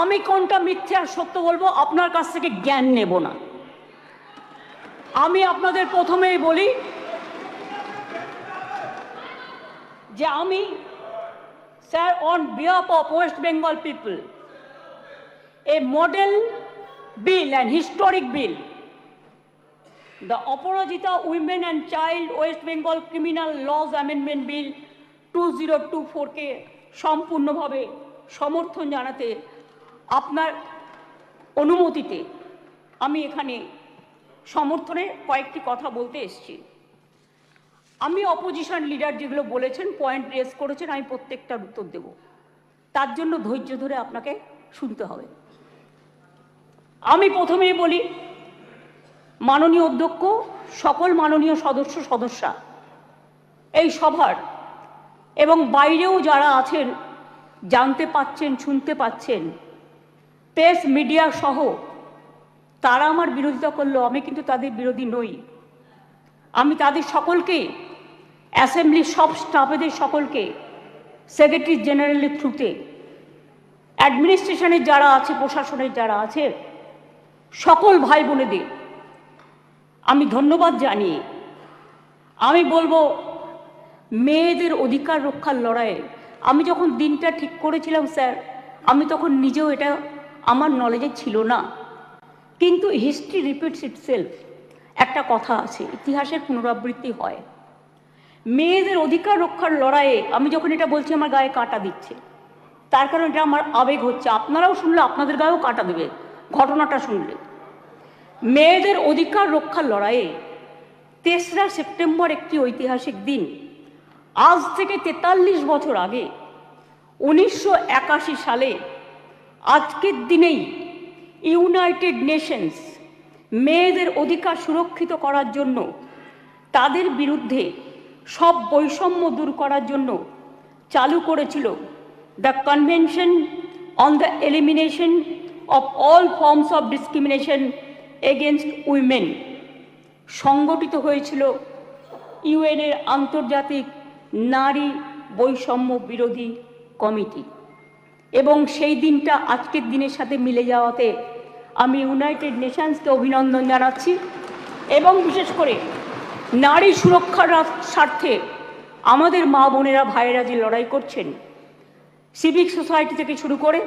আমি কোনটা মিথ্যে আর সত্য বলব? আপনার কাছ থেকে জ্ঞান নেব না। আমি আপনাদের প্রথমেই বলি যে আমি, sir on behalf of West Bengal people a model bill and historic bill the Aparajita women and child West Bengal criminal laws amendment bill two zero two ফোরকে সম্পূর্ণভাবে সমর্থন জানাতে আপনার অনুমতিতে আমি এখানে সমর্থনে কয়েকটি কথা বলতে এসেছি। আমি অপোজিশন লিডার যেগুলো বলেছেন পয়েন্ট রেস করেছেন, আমি প্রত্যেকটার উত্তর দেব। তার জন্য ধৈর্য ধরে আপনাকে শুনতে হবে। আমি প্রথমেই বলি, মাননীয় অধ্যক্ষ, সকল মাননীয় সদস্য, সদস্যা, এই সভার এবং বাইরেও যারা আছেন, জানতে পাচ্ছেন, শুনতে পাচ্ছেন প্রেস মিডিয়া সহ তারা আমার বিরোধিতা করল, আমি কিন্তু তাদের বিরোধী নই। আমি তাদের সকলকে অ্যাসেম্বলির সব স্টাফেদের সকলকে, সেক্রেটারি জেনারেলের থ্রুতে, অ্যাডমিনিস্ট্রেশনের যারা আছে, প্রশাসনের যারা আছে, সকল ভাই বোনেদের আমি ধন্যবাদ জানিয়ে, আমি বলব মেয়েদের অধিকার রক্ষার লড়াইয়ে, আমি যখন দিনটা ঠিক করেছিলাম স্যার, আমি তখন নিজেও এটা আমার নলেজে ছিল না। কিন্তু হিস্ট্রি রিপিটস ইটসেলফ একটা কথা আছে, ইতিহাসের পুনরাবৃত্তি হয়। মেয়েদের অধিকার রক্ষার লড়াইয়ে আমি যখন এটা বলছি, আমার গায়ে কাঁটা দিচ্ছে। তার কারণ এটা আমার আবেগ হচ্ছে। আপনারাও শুনলে, আপনাদের গায়েও কাঁটা দেবে ঘটনাটা শুনলে। মেয়েদের অধিকার রক্ষার লড়াইয়ে তেসরা সেপ্টেম্বর একটি ঐতিহাসিক দিন। আজ থেকে তেতাল্লিশ বছর আগে, উনিশশো একাশি সালে আজকের দিনেই ইউনাইটেড নেশনস মেয়েদের অধিকার সুরক্ষিত করার জন্য, তাদের বিরুদ্ধে সব বৈষম্য দূর করার জন্য চালু করেছিল the convention on the elimination of all forms of discrimination against women. সংগঠিত হয়েছিল ইউএনের আন্তর্জাতিক নারী বৈষম্য বিরোধী কমিটি। এবং সেই দিনটা আজকের দিনের সাথে মিলে যাওয়াতে আমি ইউনাইটেড নেশনসকে অভিনন্দন জানাচ্ছি এবং বিশেষ করে নারী সুরক্ষার স্বার্থে আমাদের মা বোনেরা, ভাইয়েরা যে লড়াই করছেন, সিভিক সোসাইটি থেকে শুরু করে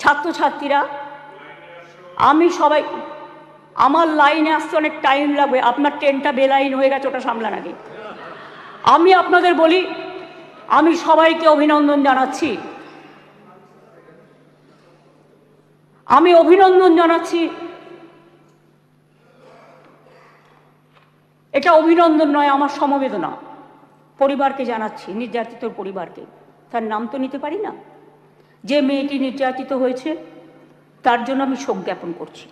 ছাত্রছাত্রীরা, আমি সবাই, আমার লাইনে আসতে অনেক টাইম লাগবে, আপনার ট্রেনটা বেলাইন হয়ে গেছে, ওটা সামলান আগে। আমি আপনাদের বলি, আমি সবাইকে অভিনন্দন জানাচ্ছি। আমি অভিনন্দন জানাচ্ছি। এটা অভিনন্দন নয়, আমার সমবেদনা। পরিবারকে জানাচ্ছি, নির্যাতিত পরিবারকে। তার নাম তো নিতে পারি না। যে মেয়েটি নির্যাতিত হয়েছে, তার জন্য আমি শোক জ্ঞাপন করছি।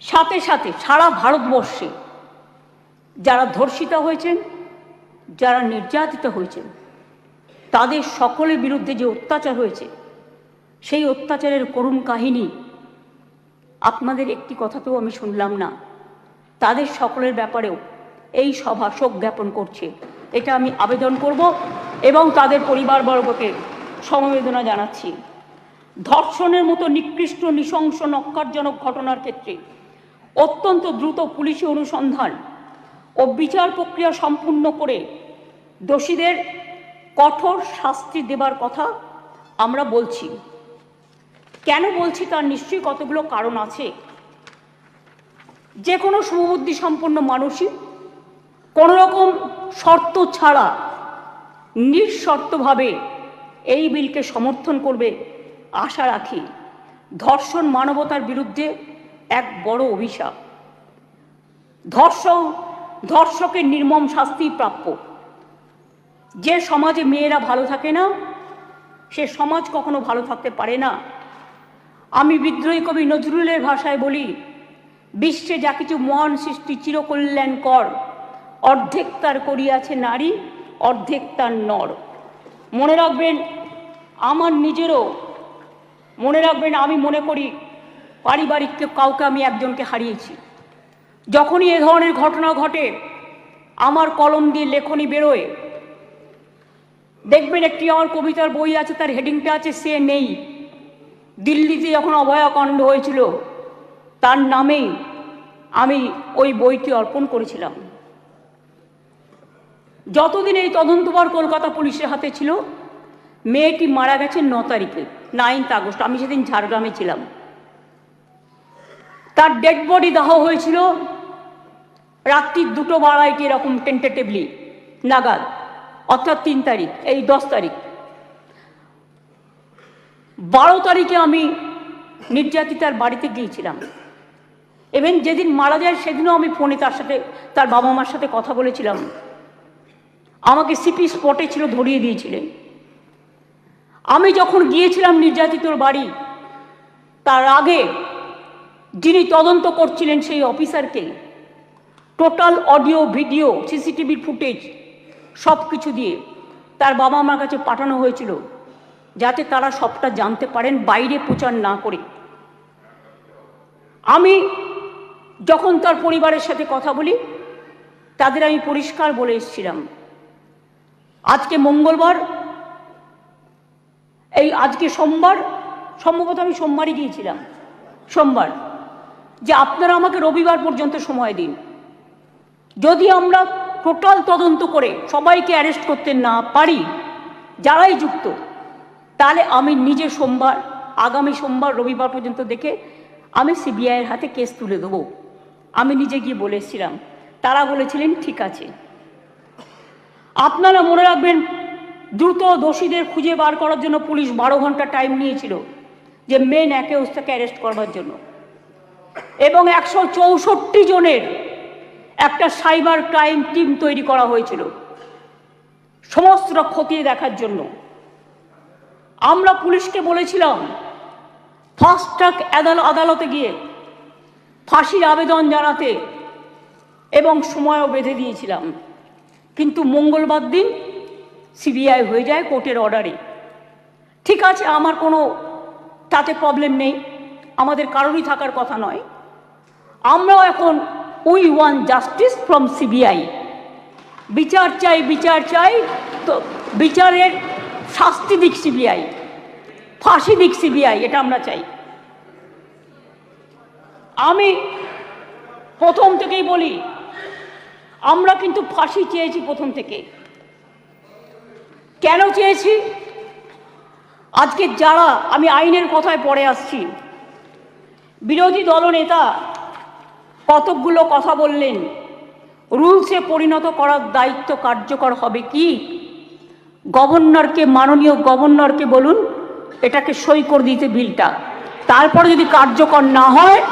সাথে সাথে সারা ভারতবর্ষে যারা ধর্ষিতা হয়েছেন, যারা নির্যাতিত হয়েছেন, তাদের সকলের বিরুদ্ধে যে অত্যাচার হয়েছে সেই অত্যাচারের করুণ কাহিনী আপনাদের একটি কথাতেও আমি শুনলাম না। তাদের সকলের ব্যাপারেও এই সভা শোক জ্ঞাপন করছে। এটা আমি আবেদন করব এবং তাদের পরিবারবর্গকে সমবেদনা জানাচ্ছি। ধর্ষণের মতো নিকৃষ্ট নৃশংস নক্কারজনক ঘটনার ক্ষেত্রে অত্যন্ত দ্রুত পুলিশি অনুসন্ধান ও বিচার প্রক্রিয়া সম্পূর্ণ করে দোষীদের কঠোর শাস্তি দেবার কথা আমরা বলছি। কেন বলছি তার নিশ্চয়ই কতগুলো কারণ আছে? যে কোনো শুভবুদ্ধি সম্পন্ন মানুষই কোনো রকম শর্ত ছাড়া, নিঃশর্তভাবে এই বিলকে সমর্থন করবে আশা রাখি। ধর্ষণ মানবতার বিরুদ্ধে এক বড় অভিশাপ। ধর্ষণ ধর্ষকের নির্মম শাস্তি প্রাপ্য। যে সমাজে মেয়েরা ভালো থাকে না, সে সমাজ কখনো ভালো থাকতে পারে না। আমি বিদ্রোহী কবি নজরুলের ভাষায় বলি, বিশ্বে যা কিছু মহান সৃষ্টি চিরকল্যাণ কর অর্ধেক তার করিয়াছে নারী, অর্ধেক তার নর। মনে রাখবেন, আমার নিজেরও, মনে রাখবেন আমি মনে করি, পারিবারিক কেউ কাউকে আমি একজনকে হারিয়েছি। যখনই এ ধরনের ঘটনা ঘটে, আমার কলম দিয়ে লেখনি বেরোয়। দেখবেন একটি আমার কবিতার বই আছে, তার হেডিংটা আছে, সে নেই। দিল্লিতে যখন অভয়াকাণ্ড হয়েছিল, তার নামেই আমি ওই বইটি অর্পণ করেছিলাম। যতদিন এই তদন্তবার কলকাতা পুলিশের হাতে ছিল, মেয়েটি মারা গেছে ন তারিখে, নাইন্থ আগস্ট, আমি সেদিন ঝাড়গ্রামে ছিলাম। তার ডেড বডি দাহ হয়েছিল রাত্রির দুটো বাড়াইটি এরকম টেন্টেটিভলি নাগাদ, অর্থাৎ তিন তারিখ, এই দশ তারিখ। বারো তারিখে আমি নির্যাতিতার বাড়িতে গিয়েছিলাম। এবং যেদিন মারা যায় সেদিনও আমি ফোনে তার সাথে, তার বাবা মার সাথে কথা বলেছিলাম। আমাকে সিপি স্পটে ছিল, ধরিয়ে দিয়েছিলেন আমি যখন গিয়েছিলাম নির্যাতিতর বাড়ি, তার আগে যিনি তদন্ত করছিলেন সেই অফিসারকে, টোটাল অডিও, ভিডিও, সিসিটিভির ফুটেজ সব কিছু দিয়ে তার বাবা মার কাছে পাঠানো হয়েছিল। যাতে তারা সবটা জানতে পারেন, বাইরে প্রচার না করে। আমি যখন তার পরিবারের সাথে কথা বলি, তাদের আমি পরিষ্কার বলে এসেছিলাম। আজকে মঙ্গলবার, এই আজকে সোমবার, সম্ভবত আমি সোমবারই গিয়েছিলাম, সোমবার, যে আপনারা আমাকে রবিবার পর্যন্ত সময় দিন। যদি আমরা টোটাল তদন্ত করে সবাইকে অ্যারেস্ট করতে না পারি, যারাই যুক্ত তাহলে আমি নিজে সোমবার, আগামী সোমবার, রবিবার পর্যন্ত দেখে আমি সিবিআইয়ের হাতে কেস তুলে দেবো। আমি নিজে গিয়ে বলে এসেছিলাম। তারা বলেছিলেন, ঠিক আছে। আপনারা মনে রাখবেন, দ্রুত দোষীদের খুঁজে বার করার জন্য পুলিশ বারো ঘণ্টা টাইম নিয়েছিল, যে মেন একে ওস্তাকে অ্যারেস্ট করবার জন্য। এবং একশো চৌষট্টি জনের একটা সাইবার ক্রাইম টিম তৈরি করা হয়েছিল, সমস্ত খতিয়ে দেখার জন্য। আমরা পুলিশকে বলেছিলাম ফাস্ট ট্র্যাক আদালতে গিয়ে ফাঁসির আবেদন জানাতে এবং সময়ও বেঁধে দিয়েছিলাম। কিন্তু মঙ্গলবার দিন সিবিআই হয়ে যায় কোর্টের অর্ডারে। ঠিক আছে, আমার কোনো তাতে প্রবলেম নেই, আমাদের কারোরই থাকার কথা নয়। আমরাও এখন we want justice from CBI. বিচার চাই বিচার চাই, তো বিচারের শাস্তি দিক সিবিআই, ফাঁসি দিক সিবিআই, এটা আমরা চাই। আমি প্রথম থেকেই বলি, আমরা কিন্তু ফাঁসি চেয়েছি প্রথম থেকে। কেন চেয়েছি? আজকে যারা, আমি আইনের কথায় পড়ে আসছি, বিরোধী দলনেতা কতকগুলো কথা বললেন, রুলসে পরিণত করার দায়িত্ব কার্যকর হবে কি? গভর্নরকে, মাননীয় গভর্নরকে বলুন, এটাকে সই করে দিতে বিলটা। তারপরে যদি কার্যকর না হয়,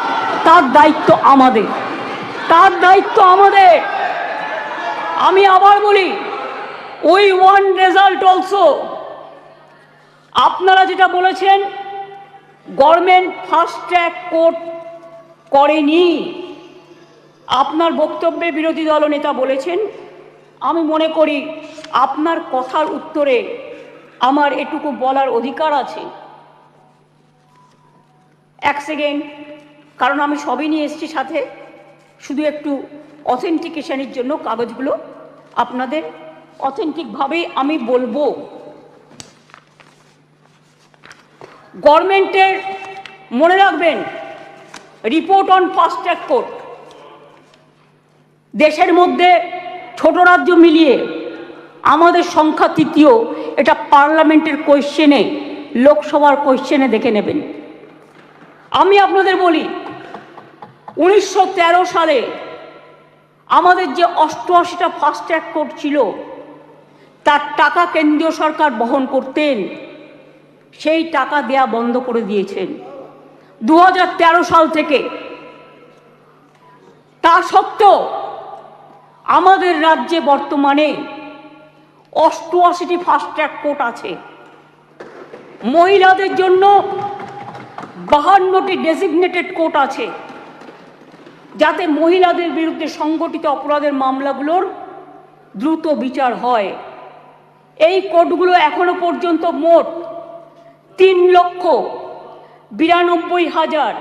তার দায়িত্ব আমাদের। তার দায়িত্ব আমাদের। আমি আবার বলি উই ওয়ান রেজাল্ট অলসো আপনারা যেটা বলেছেন গভর্নমেন্ট ফাস্ট ট্র্যাক কোর্ট করেনি। আপনার বক্তব্যে বিরোধী দলনেতা বলেছেন। আমি মনে করি আপনার কথার উত্তরে আমার এটুকু বলার অধিকার আছে। এক সেকেন্ড কারণ আমি সবই নিয়ে এসেছি সাথে। শুধু একটু অথেন্টিকেশনের জন্য কাগজগুলো আপনাদের অথেন্টিকভাবে আমি বলব। গভর্নমেন্টের মনে রাখবেন report on fast track court দেশের মধ্যে ছোট রাজ্য মিলিয়ে আমাদের সংখ্যা তৃতীয়, এটা পার্লামেন্টের কোয়েশ্চেনে লোকসভার কোয়েশ্চেনে দেখে নেবেন। আমি আপনাদের বলি, উনিশশো তেরো সালে আমাদের যে অষ্টআশিটা ফাস্ট ট্র্যাক কোর্ট ছিল, তার টাকা কেন্দ্রীয় সরকার বহন করতেন, সেই টাকা দেয়া বন্ধ করে দিয়েছেন। দু হাজার তেরো সাল থেকে, তা সত্ত্বেও আমাদের রাজ্যে বর্তমানে অষ্টআশিটি ফাস্ট ট্র্যাক কোর্ট আছে। মহিলাদের জন্য বাহান্নটি ডেসিগনেটেড কোর্ট আছে। যাতে মহিলাদের বিরুদ্ধে সংগঠিত অপরাধের মামলাগুলোর দ্রুত বিচার হয়। এই কোর্টগুলো এখনও পর্যন্ত মোট তিন লক্ষ বিরানব্বই হাজার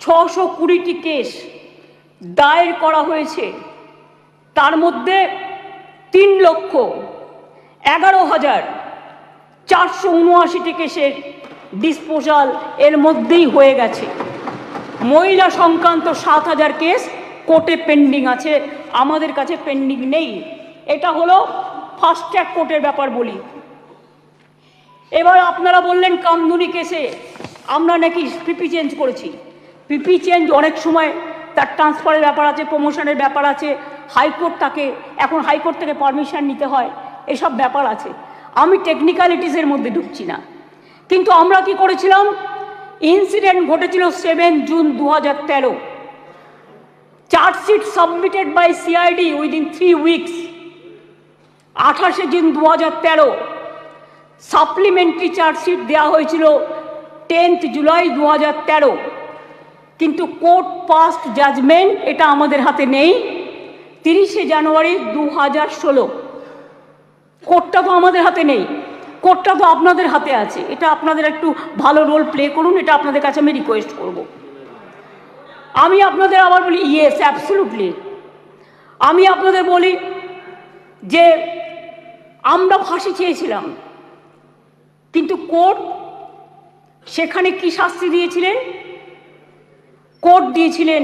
ছশো কুড়িটি কেস দায়ের করা হয়েছে। তার মধ্যে তিন লক্ষ এগারো হাজার চারশো উনআশিটি কেসের ডিসপোজাল এর মধ্যেই হয়ে গেছে। মহিলা সংক্রান্ত সাত হাজার কেস কোর্টে পেন্ডিং আছে, আমাদের কাছে পেন্ডিং নেই। এটা হলো ফাস্ট ট্র্যাক কোর্টের ব্যাপার বলি। এবার আপনারা বললেন কামদুনি কেসে আমরা নাকি পিপি চেঞ্জ করেছি। পিপি চেঞ্জ অনেক সময় তার ট্রান্সফারের ব্যাপার আছে, প্রমোশনের ব্যাপার আছে, হাইকোর্ট তাকে, এখন হাইকোর্ট থেকে পারমিশন নিতে হয়, এসব ব্যাপার আছে। আমি টেকনিক্যালিটিসের মধ্যে ঢুকছি না। কিন্তু আমরা কি করেছিলাম? ইনসিডেন্ট ঘটেছিল সেভেন জুন দু হাজার তেরো chargesheet submitted by CID within three weeks আঠাশে জুন দু হাজার তেরো। সাপ্লিমেন্টারি চার্জশিট দেওয়া হয়েছিল টেন্থ জুলাই দু হাজার তেরো। কিন্তু কোর্ট পাস্ট জাজমেন্ট এটা আমাদের হাতে নেই। তিরিশে জানুয়ারি দু হাজার ষোলো। কোর্টটা তো আমাদের হাতে নেই। কোর্টটা তো আপনাদের হাতে আছে। এটা আপনাদের একটু ভালো রোল প্লে করুন, এটা আপনাদের কাছে আমি রিকোয়েস্ট করব। আমি আপনাদের আবার বলি ইয়েস অ্যাবসলুটলি আমি আপনাদের বলি যে, আমরা ফাঁসি চেয়েছিলাম, কিন্তু কোর্ট সেখানে কি শাস্তি দিয়েছিলেন? কোর্ট দিয়েছিলেন